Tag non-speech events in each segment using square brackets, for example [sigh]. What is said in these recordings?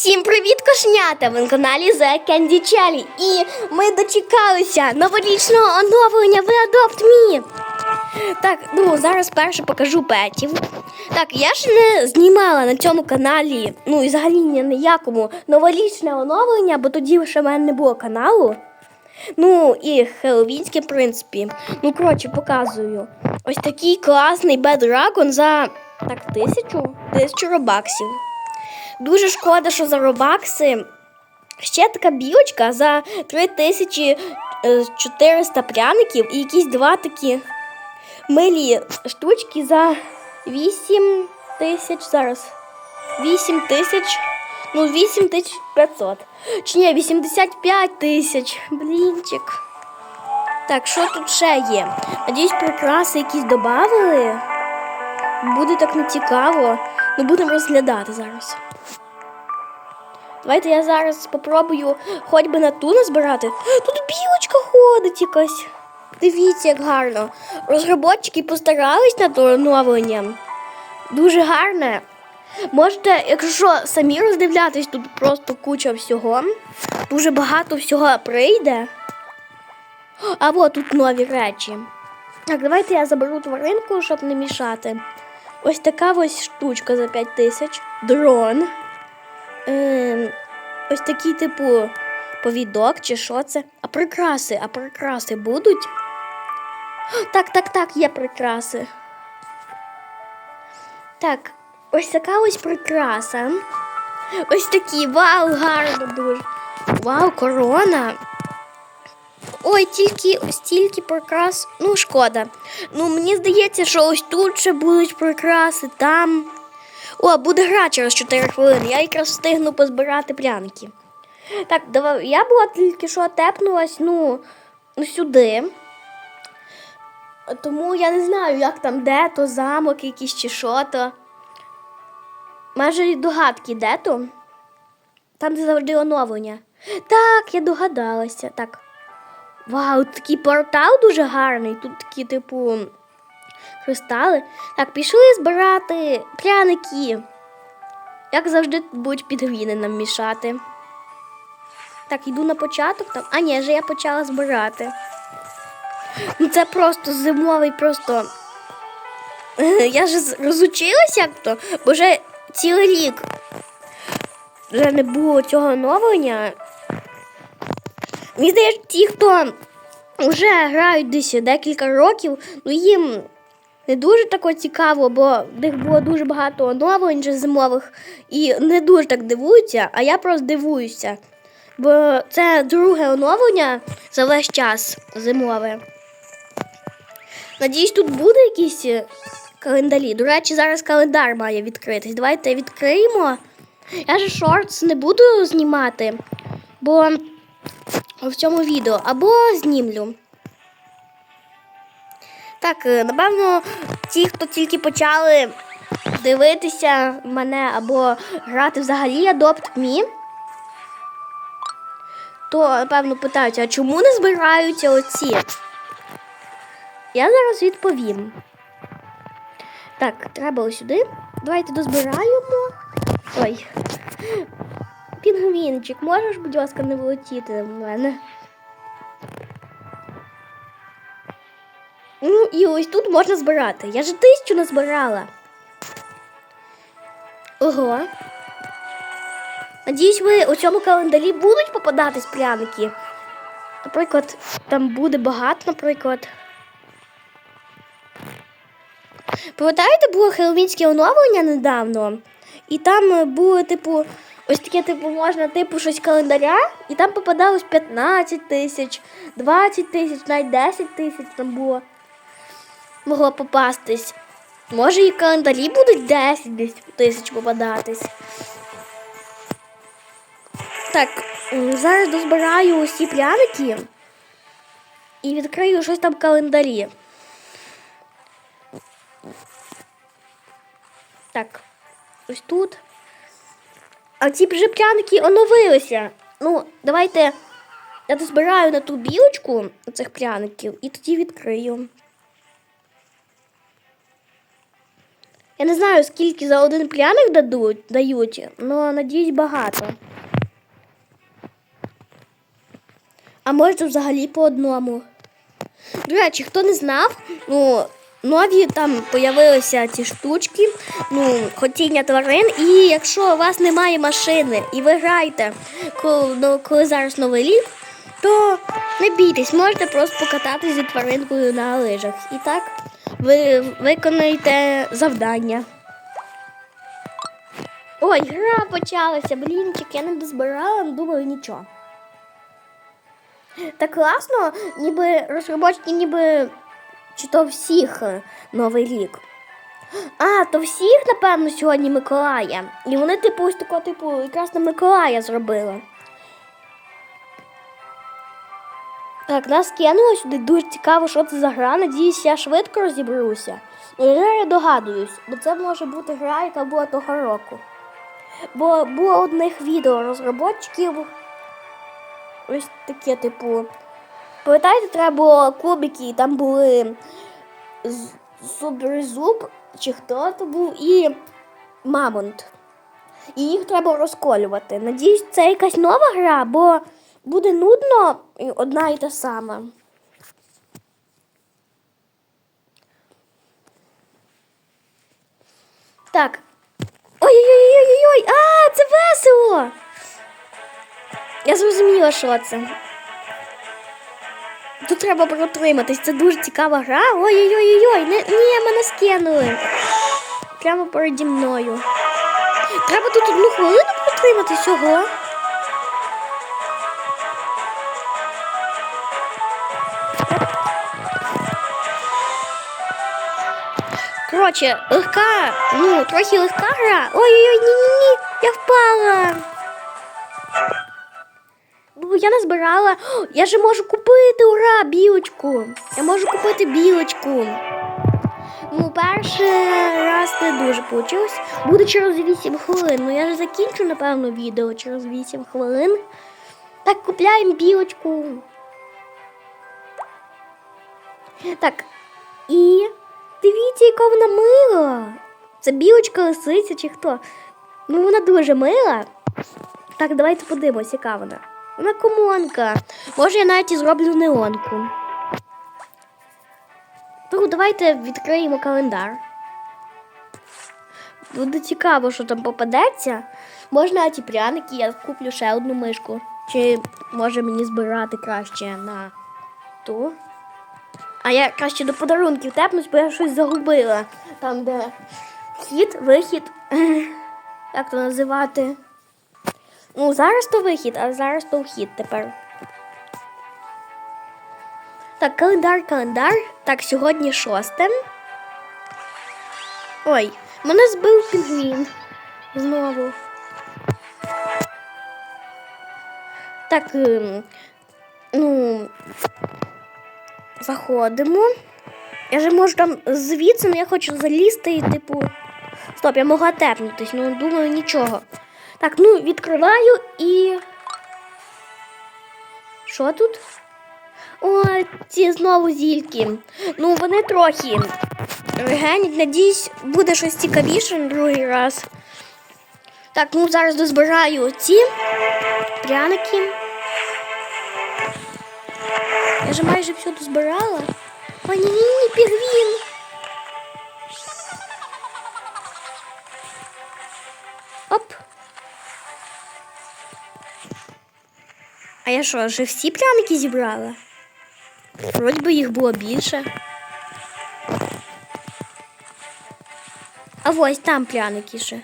Всім привіт, кошнята! Ви на каналі The Candy Charlie. І ми дочекалися новорічного оновлення в Adopt Me. Так, ну зараз перше покажу петів. Так, я ж не знімала на цьому каналі, ну і взагалі ні на якому новорічне оновлення, бо тоді ще в мене не було каналу. Ну і хеллоуінське, в принципі. Ну, коротше, показую. Ось такий класний Bad Dragon за так, тисячу, тисячу робаксів. Дуже шкода, що за робакси ще така білочка за 3400 пряників і якісь два такі милі штучки за 8 тисяч зараз. 8 тисяч. Ну, 8 тисяч 500. Чи ні, 85 тисяч. Блінчик. Так, що тут ще є? Надіюсь, прикраси якісь додали. Буде так не цікаво. Ну, будемо розглядати зараз. Давайте я зараз спробую хоч би на ту назбирати. Тут білочка ходить якась. Дивіться, як гарно. Розробники постарались над оновленням. Дуже гарне. Можете, якщо що, самі роздивлятись, тут просто куча всього. Дуже багато всього прийде. А от тут нові речі. Так, давайте я заберу тваринку, щоб не мішати. Ось така ось штучка за 5 тисяч. Дрон. Ем, ось такий, типу, повідок чи що це? А прикраси, а прикраси будуть? Так, так, так, є прикраси. Так, ось така ось прикраса. Ось такі, вау, гарно дуже. Вау, корона. Ой, тільки стільки прикрас. Ну, шкода. Ну, мені здається, що ось тут ще будуть прикраси, там. О, буде гра через 4 хвилини. Я якраз встигну позбирати пряники. Так, давай. Я була тільки що тепнулась, ну, ну сюди. Тому я не знаю, як там де, то замок якийсь чи що то. Майже догадки, де то? Там завжди оновлення. Так, я догадалася. Так. Вау, такий портал дуже гарний. Тут такі, типу, кристали. Так, пішли збирати пряники. Як завжди, будуть підгвіни нам мішати. Так, йду на початок там. А ні, вже я почала збирати. Ну це просто зимовий, просто. [laughs] Я ж розучилась як то, бо вже цілий рік вже не було цього оновлення. Мені здається, ті, хто вже грають десь декілька років, ну їм не дуже тако цікаво, бо в них було дуже багато оновлень вже зимових і не дуже так дивуються, а я просто дивуюся. Бо це друге оновлення за весь час зимове. Надіюсь, тут буде якісь е, календарі. До речі, зараз календар має відкритись. Давайте відкриємо. Я же шортс не буду знімати, бо в цьому відео або знімлю. Так, е, напевно, ті, хто тільки почали дивитися мене або грати взагалі Adopt Me, то, напевно, питаються, а чому не збираються оці? Я зараз відповім. Так, треба ось сюди. Давайте дозбираємо. Ой. Пінгвінчик, можеш, будь ласка, не влетіти на мене? Ну, і ось тут можна збирати. Я ж тисячу назбирала. Ого. Надіюсь, ви у цьому календарі будуть попадатись пряники. Наприклад, там буде багато, наприклад. Пам'ятаєте, було хеловінське оновлення недавно? І там було, типу, ось таке, типу, можна, типу, щось календаря, і там попадалось 15 тисяч, 20 тисяч, навіть 10 тисяч там було. Могло попастись. Може і календарі будуть 10 тисяч попадатись. Так, зараз дозбираю усі пряники і відкрию щось там в календарі. Так, ось тут. А ці вже пряники оновилися. Ну, давайте я дозбираю на ту білочку цих пряників і тоді відкрию. Я не знаю, скільки за один пряник дадуть, дають, але надіюсь багато. А може взагалі по одному. До речі, хто не знав, ну, нові там появилися ці штучки, ну, хотіння тварин. І якщо у вас немає машини і ви граєте, коли, ну, коли зараз новий рік, то не бійтесь, можете просто покататися зі тваринкою на лижах. І так ви виконаєте завдання. Ой, гра почалася, блінчик, я не дозбирала, але думаю, нічого. Так класно, ніби розробочки, ніби чи то всіх е, Новий рік. А, то всіх, напевно, сьогодні Миколая. І вони, типу, ось такого, типу, якраз на Миколая зробили. Так, нас кинуло сюди дуже цікаво, що це за гра. Надіюсь, я швидко розіберуся. Ну, вже я догадуюсь, бо це може бути гра, яка була того року. Бо було одних відео розробників. Ось таке, типу. Пам'ятаєте, треба було кубики, там були суперзуб, чи хто то був, і мамонт. І їх треба розколювати. Надіюсь, це якась нова гра, бо буде нудно одна і та сама. Так. Ой-ой-ой-ой-ой! А, це весело! Я зрозуміла, що це. Тут треба протриматись, це дуже цікава гра. Ой-ой-ой-ой, ні, мене скинули. Прямо переді мною. Треба тут одну хвилину протриматись ого. Коротше, легка, ну, трохи легка гра. Ой-ой-ой, ні-ні-ні, я впала. Ну, я назбирала. О, Я же можу купити, ура, білочку. Я можу купити білочку. Ну, перший раз не дуже вийшло. Буде через 8 хвилин. Ну я ж закінчу, напевно, відео через 8 хвилин. Так, купляємо білочку. Так. І дивіться, яка вона мила. Це білочка лисиця чи хто? Ну, вона дуже мила. Так, давайте подивимось, яка вона. Вона комонка. Може, я навіть і зроблю неонку. Ну, давайте відкриємо календар. Буде цікаво, що там попадеться. Можна ті пряники, я куплю ще одну мишку. Чи може мені збирати краще на ту? А я краще до подарунків тепнусь, бо я щось загубила. Там, де вхід, вихід. [laughs] Як то називати? Ну, зараз то вихід, а зараз то вхід тепер. Так, календар, календар. Так, сьогодні шосте. Ой, мене збив пінгвін. Знову. Так, ем, ну, заходимо. Я же можу там звідси, але я хочу залізти і, типу. Стоп, я могла тепнутись, ну думаю, нічого. Так, ну відкриваю і. Що тут? О, ці знову зільки. Ну, вони трохи генять. Надіюсь, буде щось цікавіше на другий раз. Так, ну зараз дозбираю ці пряники. Я вже майже все дозбирала. О, ні, ні, ні, пігвін. Оп. А я що, вже всі пряники зібрала? Вроді би їх було більше. А ось там пряники ще.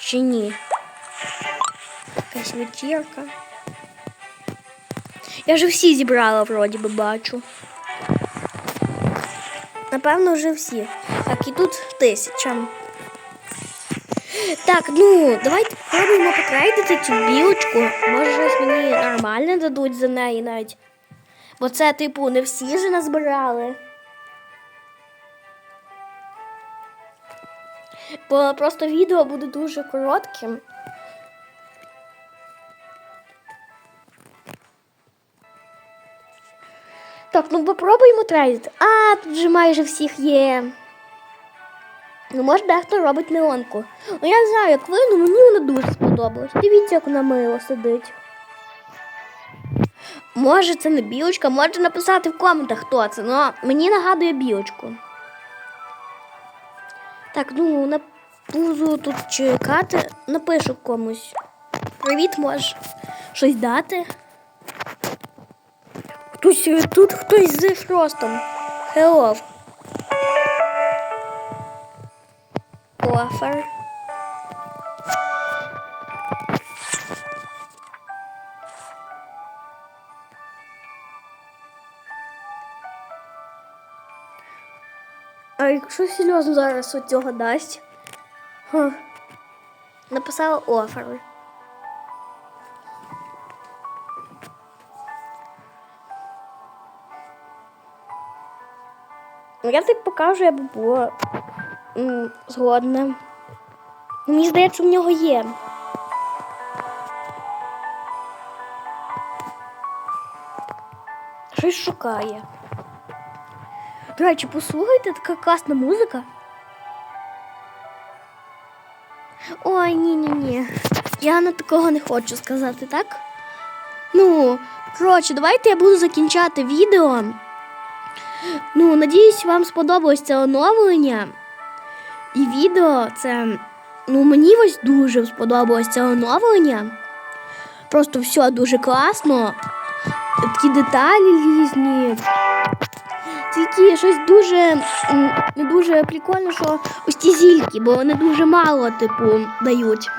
Чи ні? Якась вечірка. Я вже всі зібрала, вроді би бачу. Напевно, вже всі. Так, і тут тисяча. Так, ну, давайте спробуємо потрейдити цю білочку. Може, мені нормально дадуть за неї навіть. Бо це, типу, не всі ж назбирали. Бо просто відео буде дуже коротким. Так, ну попробуємо трейдити. А, тут же майже всіх є. Ну, може, дехто робить неонку. Ну, я знаю, як ви, але мені вона дуже сподобалась. Дивіться, як вона мило сидить. Може, це не білочка, можете написати в коментах, хто це, але мені нагадує білочку. Так, ну на буду тут чекати, напишу комусь. Привіт, можеш щось дати. Хтось е, тут хтось з Фростом. Hello. Offer. А якщо серйозно зараз у цього дасть? Ха. Написала офер. Я так покажу, я б була згодна. Мені здається, в нього є. Щось шукає. До речі, послухайте, така класна музика. Ой, ні-ні-ні. Я на такого не хочу сказати, так? Ну, коротше, давайте я буду закінчати відео. Ну, надіюсь, вам сподобалось це оновлення. І відео це. Ну, мені ось дуже сподобалось це оновлення. Просто все дуже класно. Такі деталі різні. Тільки щось дуже не дуже прикольно, що ось ті зільки, бо вони дуже мало, типу, дають.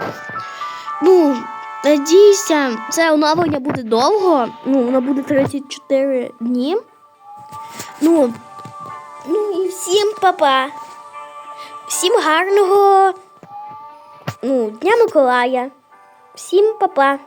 Ну, надіюся, це оновлення буде довго. Ну, воно буде 34 дні. Ну, ну і всім папа. Всім гарного ну, Дня Миколая. Всім папа.